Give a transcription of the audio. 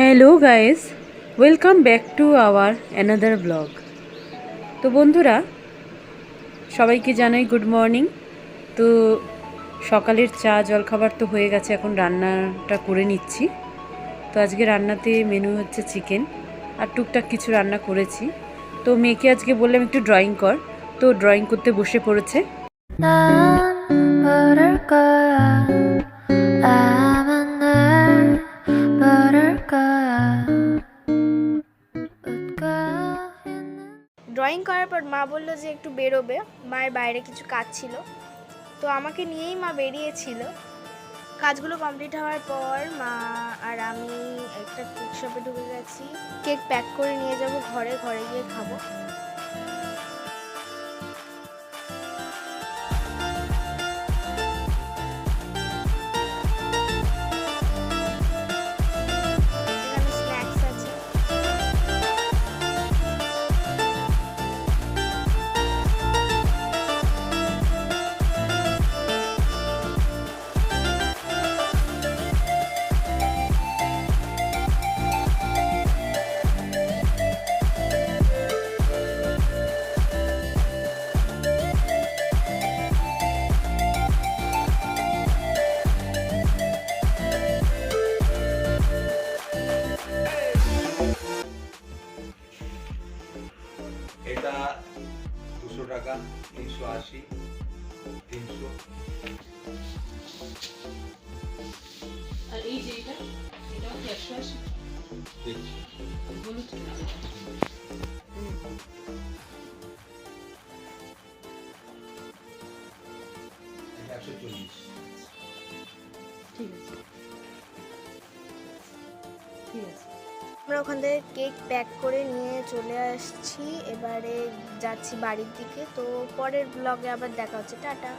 Hello guys welcome back to our another blog তো বন্ধুরা, সবাইকে জানাই গুড মর্নিং তো সকালের চা, জলখাবার তো হয়ে গেছে, এখন রান্নাটা করে নিচ্ছি। তো আজকে রান্নাতে মেনু হচ্ছে চিকেন আর টুকটাক কিছু রান্না করেছি। তো মেয়েকে আজকে বললাম একটু ড্রয়িং কর। তো ড্রয়িং করতে বসে পড়েছে। ড্রয়িং করার পর মা বলল যে একটু বেরোবে। মায়ের বাইরে কিছু কাজ ছিল। তো আমাকে নিয়েই মা বেরিয়েছিল। কাজগুলো কমপ্লিট হওয়ার পর মা আর আমি একটা কেক শপে ঢুকে গেছি। কেক প্যাক করে নিয়ে যাব, ঘরে ঘরে গিয়ে খাব। এটা দুশো টাকা তিনশো আশি তিনশো। আর এই যে এটা এটাও কি একশো আশি? একশো চল্লিশ। ঠিক আছে। ঠিক আছে। আমরা ওখান থেকে কেক প্যাক করে নিয়ে চলে আসছি। এবারে যাচ্ছি বাড়ির দিকে। তো পরের ব্লগে আবার দেখা হচ্ছে। টাটা।